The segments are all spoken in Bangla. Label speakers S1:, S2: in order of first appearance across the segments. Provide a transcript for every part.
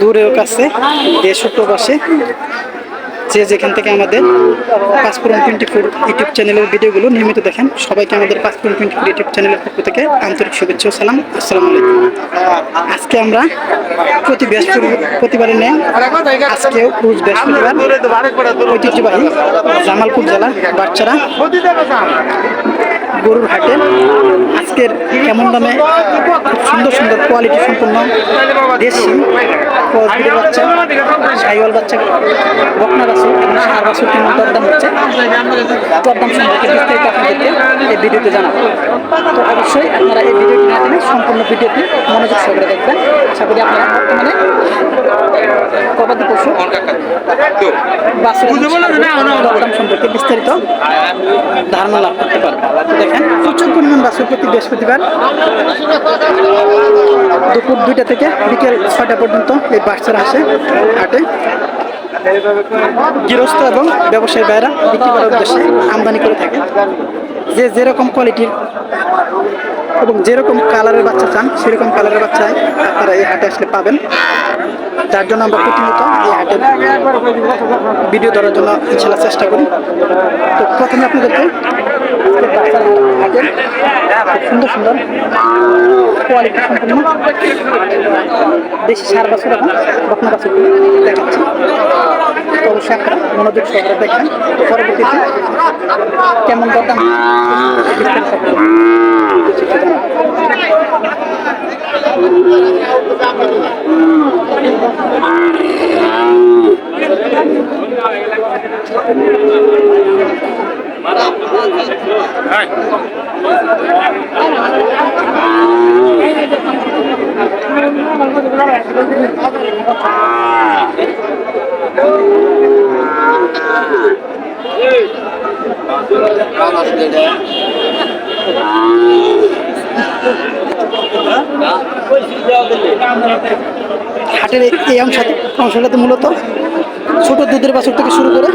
S1: দূরেও কাছে দেশ প্রবাসে যে যেখান থেকে আমাদের পাঁচপুরন টোয়েন্টি ফোর ইউটিউব চ্যানেলের ভিডিওগুলো নিয়মিত দেখেন, সবাইকে আমাদের পাঁচপুরন টোয়েন্টি ফোর ইউটিউব চ্যানেলের পক্ষ থেকে আন্তরিক শুভেচ্ছা সালাম। আসসালামু আলাইকুম। আজকে আমরা প্রতি বৃহস্পতিবার নেই আজকে রোজ বৃহস্পতিবার ঐতিহ্যবাহী জামালপুর জেলা বাচ্চারা গরুর হাটে আজকের কেমন দামে খুব সুন্দর সুন্দর কোয়ালিটি সম্পূর্ণ দেশি বাচ্চা সাইওয়াল বাচ্চা বকনা এবং সার বাছুর কেমন দরদাম হচ্ছে। দরদাম সম্পর্কে বিস্তারিত আপনাদেরকে এই ভিডিওতে জানাব। তো অবশ্যই আপনারা এই ভিডিওটি না জেনে সম্পূর্ণ ভিডিওটি মনোযোগ সহকারে দেখবেন। আশা করি আপনারা বর্তমানে গবাদি পশু বাছুর দরদাম সম্পর্কে বিস্তারিত ধারণা লাভ করতে পারবেন। দেখেন। প্রচুর পরিমাণ বাছুর প্রতি বৃহস্পতিবার দুপুর দুইটা থেকে বিকেল ছয়টা পর্যন্ত এই বাচ্চারা আসে হাটে। গৃহস্থ এবং ব্যবসায়ী ভাইরা বিক্রি করার উদ্দেশ্যে আমদানি করে থাকে। যে যেরকম কোয়ালিটির এবং যেরকম কালারের বাচ্চা চান, সেরকম কালারের বাচ্চা আপনারা এই হাটে আসলে পাবেন। যার জন্য আমরা প্রতিনিয়ত এই হাটের ভিডিও ধরার জন্য ইনশাল্লাহ চেষ্টা করি। তো প্রথমে আপনাদেরকে সুন্দর সুন্দর কোয়ালিটি সম্পন্ন দেশি সার বাছুর এবং বকনা বাছুর দেখাচ্ছি তো অবশ্যই আপনারা মনোযোগ সহকারে দেখবেন পরবর্তীতে কেমন দরদাম বিস্তারিত জানাব। হাটের এই- অংশ অংশটাতে মূলত ছোট দুধের বাছুর থেকে শুরু করে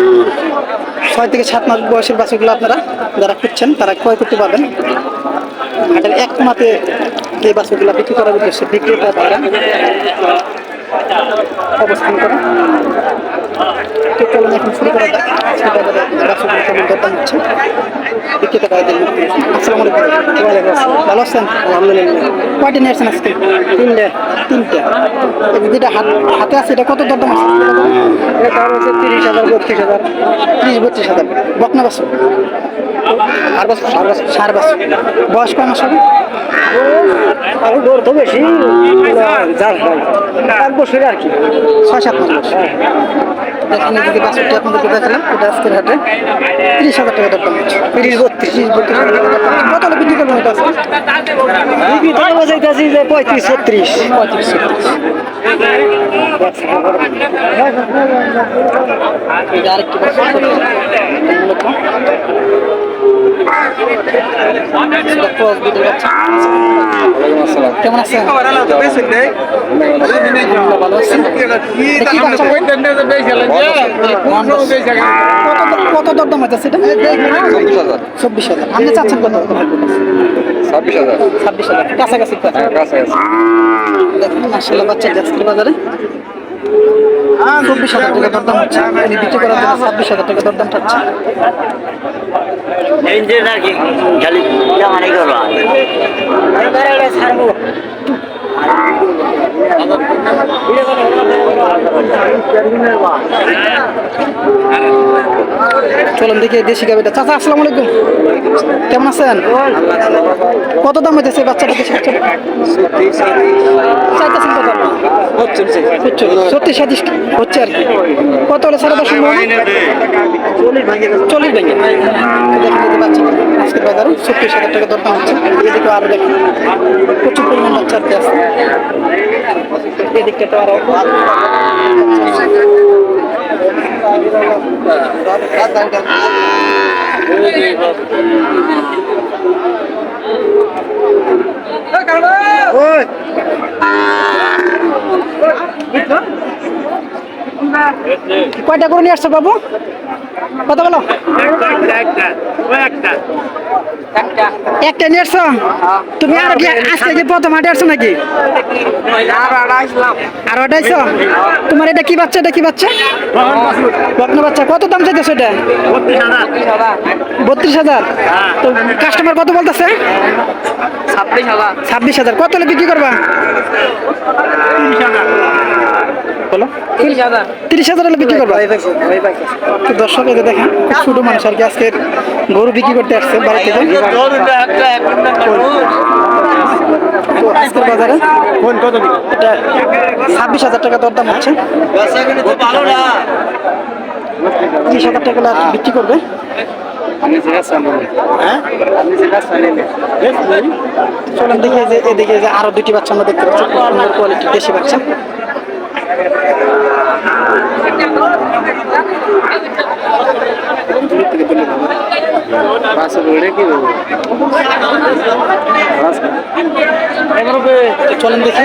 S1: ছয় থেকে সাত মাস বয়সের বাছুরগুলো আপনারা যারা খুঁজছেন, তারা ক্রয় করতে পারবেন। হাটের এক মাতে এই বাছুরগুলো বিক্রি করার উদ্দেশ্যে বিক্রেতা তারা অবস্থান করে। এখন শুরু করা আজকে বাজারে বাছুরগুলো কেমন দরদাম হচ্ছে। বিক্রেতা আসসালামু আলাইকুম ওয়ালাইকুম আসসালাম ভালো আছেন আলহামদুলিল্লাহ। কয়টা নিয়ে আসছেন আজকে তিনটে তিনটে যেটা হাত হাতে আছে এটা কত দরদাম আছে এটা দাম হচ্ছে তিরিশ হাজার বত্রিশ হাজার ত্রিশ বত্রিশ হাজার বকনা বাসু আর বাসু সার বাসু সার বাসু বয়স কয় মাস হবে
S2: আমি গরু তো বেশি যার হয় এক বছরে আর কি
S1: ছয় সাত মাস বয়স দেখেন এই যে বাসুরটি আপনাদেরকে দেখালাম এটা আজকের হাটে তিরিশ হাজার টাকা দরদাম তিরিশ বত্রিশ তিরিশ
S2: পঁয়ত্রিশ ছত্রিশ
S1: পঁয়ত্রিশ ছত্রিশ কেমন আছেন? ভালো এটা চব্বিশ হাজার আপনি চাচ্ছেন কত
S3: ছাব্বিশ হাজার
S1: ছাব্বিশ হাজার কাছাকাছি দেখুন মাসাল্লাহ বাচ্চা আজকের বাজারে চব্বিশ হাজার টাকা দরদাম হচ্ছে। বিক্রি ছাব্বিশ হাজার টাকা দরদাম চাচ্ছে
S2: নাকি খালি জামানি করব
S1: চলুন দেখি দেশি গাবিটা চাচা, আসসালামু আলাইকুম। কেমন আছেন? কত দাম হইতেছে বাচ্চাটা দেশি বাচ্চাটা সত্যি সাতিশ হচ্ছে আর কি? কত হলে? সাড়ে দশ চল্লিশ ভেঙে। দেখেন এই যে বাচ্চাটা আজকের বাজারে ছত্রিশ হাজার টাকা দরদাম হচ্ছে। এদিকে আরও দেখেন প্রচুর পরিমাণ বাচ্চা আর কি আছে। এদিকটা তো আরও কয়টা করে নিয়ে আসছো বাবু? কত বলো? একটা আসছো তুমি আর কি আজকে কি প্রথম হাটে আসছো নাকি? আর আড়াইশো তোমার এটা কি বাচ্চা? এটা কি বাচ্চা? বাচ্চা। কত দাম চাইতেছো এটা? বত্রিশ হাজার। তো কাস্টমার কত বলতেছে? ছাব্বিশ হাজার। কত হলে বিক্রি করবা? বলো। তিরিশ হাজার। হলে বিক্রি করবা? দর্শক দেখেন ছোট মানুষ আর কি আজকে গরু বিক্রি করতে আসছে। বাড়ি থেকে আজকের বাজারে? এটা ছাব্বিশ হাজার টাকা দরদাম হচ্ছে। তিরিশ হাজার টাকা বিক্রি করবে? চলেন দেখি এই যে এদিকে যে আরও দুটি বাচ্চা আমরা দেখতে পাচ্ছি। খুব সুন্দর কোয়ালিটির দেশি বাচ্চা। তো চলেন দেখি।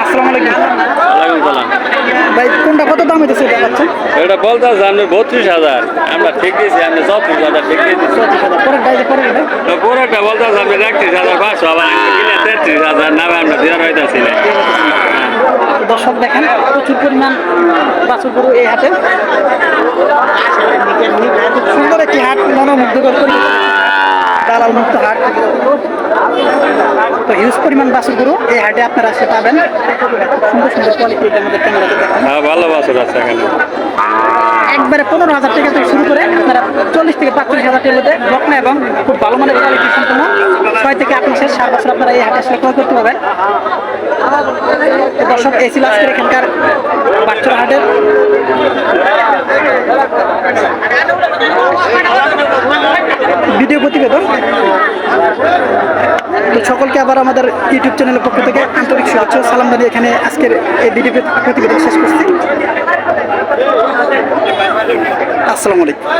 S1: আসসালামু আলাইকুম। ভাই কোনটা কত দাম হইতেছে এটা বাচ্চা?
S4: এটা বলতে আপনি বত্রিশ হাজার। আমরা ঠিক দিয়েছি আপনি চৌত্রিশ হাজার ঠিক দিয়ে দিচ্ছি
S1: চৌত্রিশ হাজার। পরের ডাইজে পরের এটা
S4: তো পুরোটা বলতে আপনি একত্রিশ হাজার পাঁচশো আবার তেত্রিশ হাজার নামে আমরা দিনের হইতেছি
S1: দর্শক দেখেন প্রচুর পরিমাণ বাছুর গরু এই হাটে। সুন্দর একটি হাট মনোমুগ্ধকর করি দালাল মুক্ত হাট। তো হিউজ পরিমাণ বাছুর গরু এই হাটে আপনারা আসে পাবেন। সুন্দর সুন্দর কোয়ালিটি আমাদের ক্যামেরাতে দেখেন।
S4: ভালো বাসর আছে এখানে।
S1: একবারে পনেরো হাজার টাকা থেকে শুরু করে আপনারা চল্লিশ থেকে পাঁচচল্লিশ হাজার টাকার মধ্যে বকনা এবং খুব ভালো মানের কোয়ালিটি সম্পন্ন ছয় থেকে আট মাসের সার বছর আপনারা এই হাটে আসলে ক্রয় করতে পারবেন। দর্শক ছিল আজকের এখানকার বাচ্চার হাটের ভিডিও প্রতিবেদন। তো সকলকে আবার আমাদের ইউটিউব চ্যানেলের পক্ষ থেকে আন্তরিক শুভেচ্ছা সালাম জানিয়ে এখানে আজকের এই ভিডিও প্রতিবেদন শেষ করছি। আসসালামু আলাইকুম।